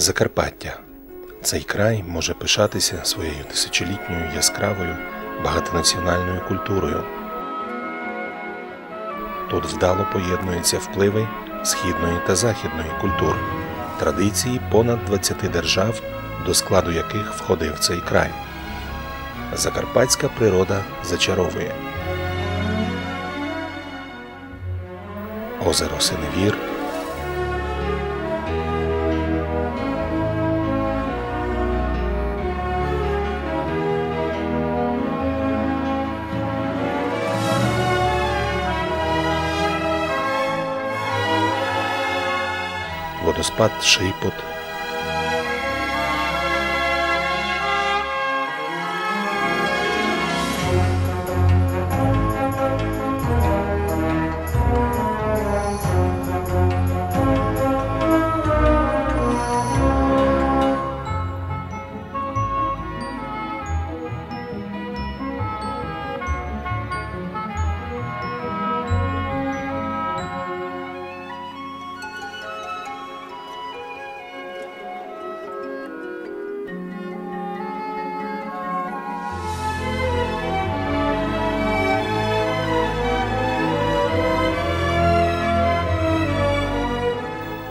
Закарпаття. Цей край може пишатися своєю тисячолітньою яскравою багатонаціональною культурою. Тут вдало поєднуються впливи східної та західної культур, традиції понад 20 держав, до складу яких входив цей край. Закарпатська природа зачаровує. Озеро Синевір. Водоспад Шипот.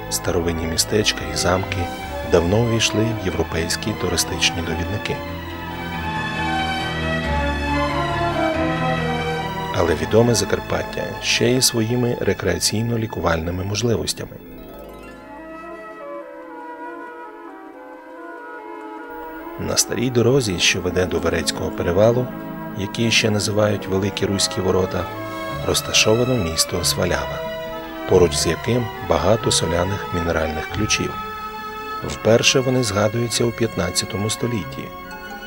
Старовинні містечка і замки давно увійшли в європейські туристичні довідники. Але відоме Закарпаття ще й своїми рекреаційно-лікувальними можливостями. На старій дорозі, що веде до Верецького перевалу, який ще називають Великі Руські ворота, розташовано місто Свалява поруч з яким багато соляних мінеральних ключів. Вперше вони згадуються у 15 столітті,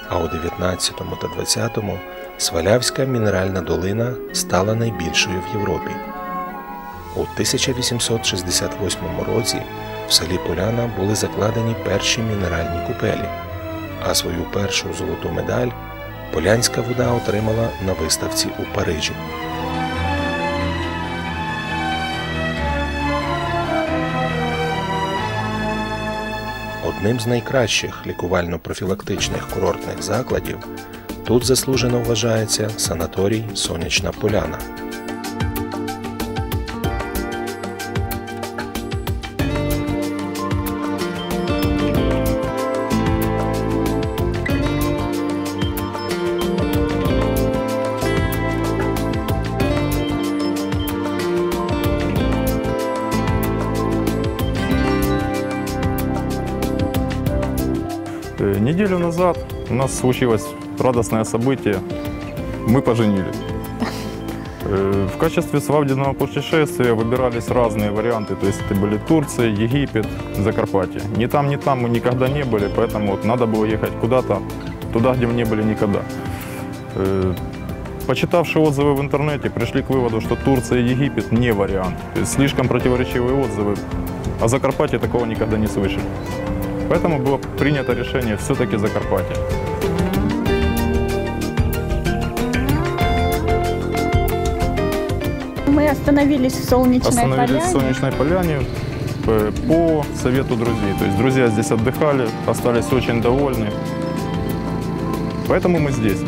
а у 19 та 20 Свалявська мінеральна долина стала найбільшою в Європі. У 1868 році в селі Поляна були закладені перші мінеральні купелі, а свою першу золоту медаль полянська вода отримала на виставці у Парижі. Одним з найкращих лікувально-профілактичних курортних закладів тут заслужено вважається санаторій Сонячна Поляна. Неделю назад у нас случилось радостное событие. Мы поженились. Э, В качестве свадебного путешествия выбирались разные варианты. То есть это были Турция, Египет, Закарпатье. Ни там, ни там мы никогда не были, поэтому вот надо было ехать куда-то, туда, где мы не были никогда. Э, Почитавши отзывы в интернете, пришли к выводу, что Турция и Египет не вариант. Слишком противоречивые отзывы. О Закарпатье такого никогда не слышали. Поэтому было принято решение все-таки Закарпатье. Мы остановились в Солнечной Остановились Поляне. в Солнечной Поляне э, по совету друзей. То есть друзья здесь отдыхали, остались очень довольны. Поэтому мы здесь.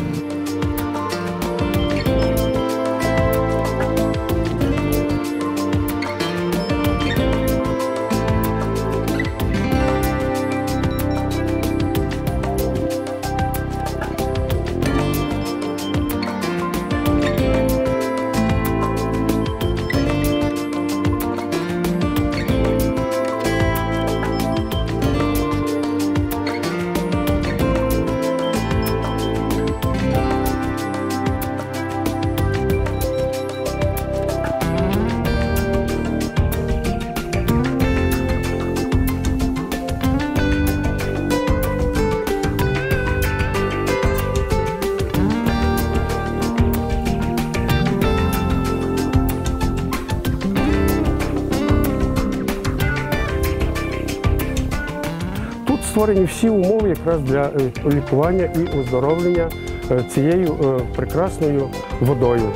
створені всі умови якраз для е, лікування і оздоровлення е, цією е, прекрасною водою.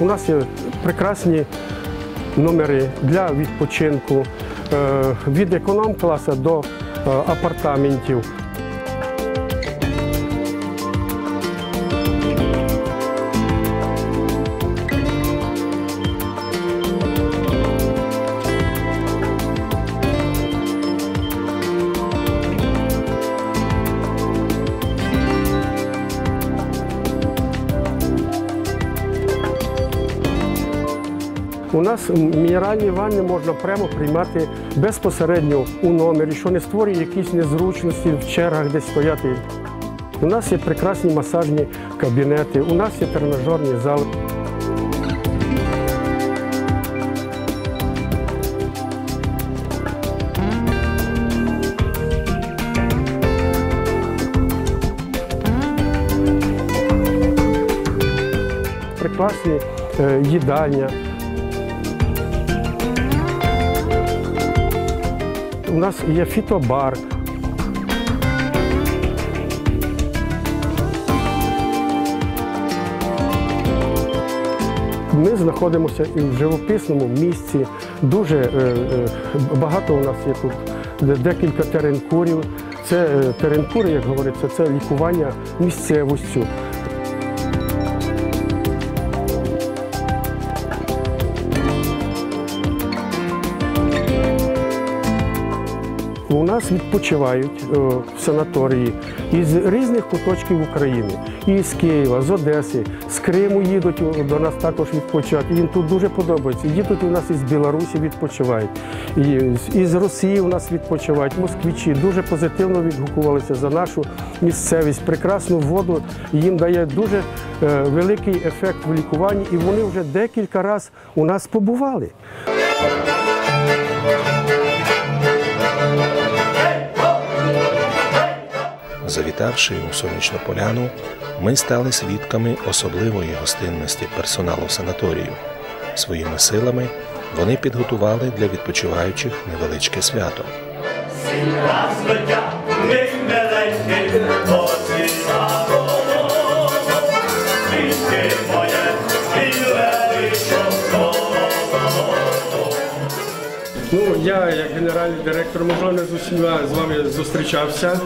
У нас є прекрасні номери для відпочинку від економ класу до апартаментів. У нас мінеральні ванни можна прямо приймати безпосередньо у номері, що не створює якісь незручності в чергах, де стояти. У нас є прекрасні масажні кабінети, у нас є тренажерні зали. Прекрасні е, їдальня. У нас є фітобар. Ми знаходимося і в живописному місці. Дуже е, е, багато у нас є тут декілька теренкурів. Це е, теренкури, як говориться, це лікування місцевостю. Нас відпочивають е, в санаторії із різних куточків України. І з Києва, з Одеси, з Криму їдуть до нас також відпочивати. Їм тут дуже подобається. Їдуть у нас із Білорусі відпочивають, і з- Росії у нас відпочивають. Москвичі дуже позитивно відгукувалися за нашу місцевість. Прекрасну воду їм дає дуже е, великий ефект в лікуванні, і вони вже декілька разів у нас побували. Завітавши у сонячну поляну, ми стали свідками особливої гостинності персоналу санаторію. Своїми силами вони підготували для відпочиваючих невеличке свято. Ну, я як генеральний директор, можливо, з усіма з вами зустрічався,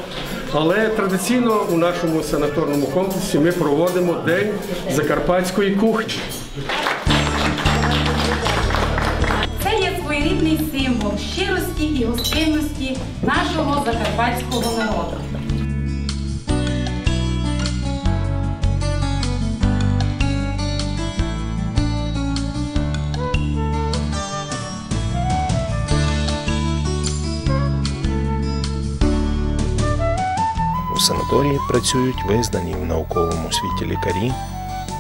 але традиційно у нашому санаторному комплексі ми проводимо День закарпатської кухні. Це є своєрідний символ щирості і гостинності нашого закарпатського народу. У санаторії працюють визнані в науковому світі лікарі.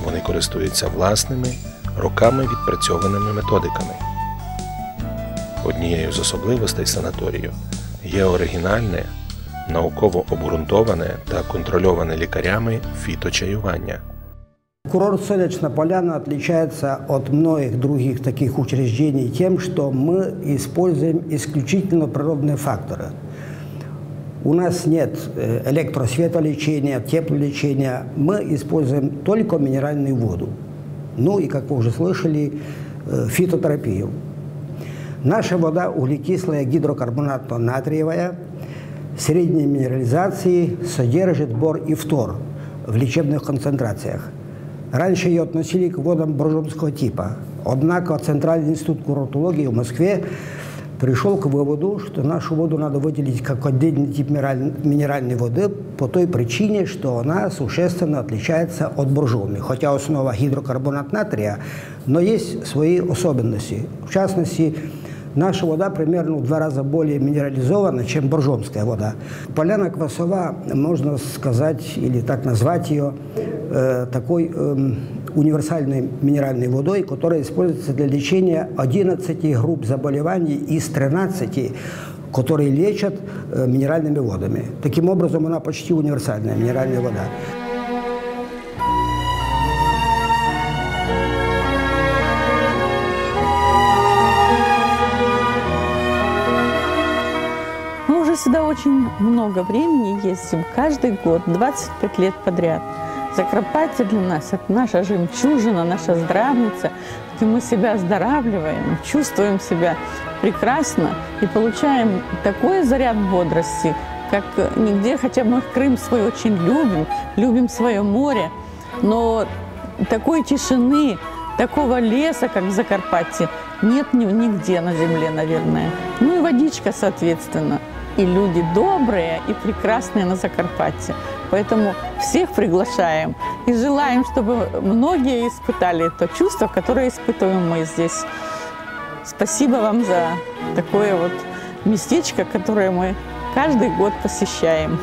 Вони користуються власними, роками відпрацьованими методиками. Однією з особливостей санаторію є оригінальне, науково обґрунтоване та контрольоване лікарями фіточаювання. Курорт Солнечная Поляна отличается от многих других таких учреждений тем, что мы используем исключительно природные факторы. У нас нет э, электросветолечения, теплолечения. Мы используем только минеральную воду. Ну и, как вы уже слышали, э, фитотерапию. Наша вода углекислая гидрокарбонатно-натриевая средней минерализации содержит бор и фтор в лечебных концентрациях. Раньше ее относили к водам боржомского типа. Однако Центральный институт курортологии в Москве пришел к выводу, что нашу воду надо выделить как отдельный тип минераль- минеральной воды по той причине, что она существенно отличается от боржоми. Хотя основа гидрокарбонат натрия, но есть свои особенности. В частности, Наша вода примерно в два раза более минерализована, чем боржомская вода. Поляна Квасова, можно сказать, или так назвать ее, э, такой эм, универсальной минеральной водой, которая используется для лечения 11 групп заболеваний из 13, которые лечат э, минеральными водами. Таким образом, она почти универсальная минеральная вода. Мы уже сюда очень много времени ездим, каждый год, 25 лет подряд. Закарпатье для нас – это наша жемчужина, наша здравница, где мы себя оздоравливаем, чувствуем себя прекрасно и получаем такой заряд бодрости, как нигде, хотя мы Крым свой очень любим, любим свое море, но такой тишины, такого леса, как в Закарпатье, нет ни- нигде на земле, наверное. Ну и водичка, соответственно. И люди добрые и прекрасные на Закарпатье. Поэтому всех приглашаем и желаем, чтобы многие испытали то чувство, которое испытываем мы здесь. Спасибо вам за такое вот местечко, которое мы каждый год посещаем.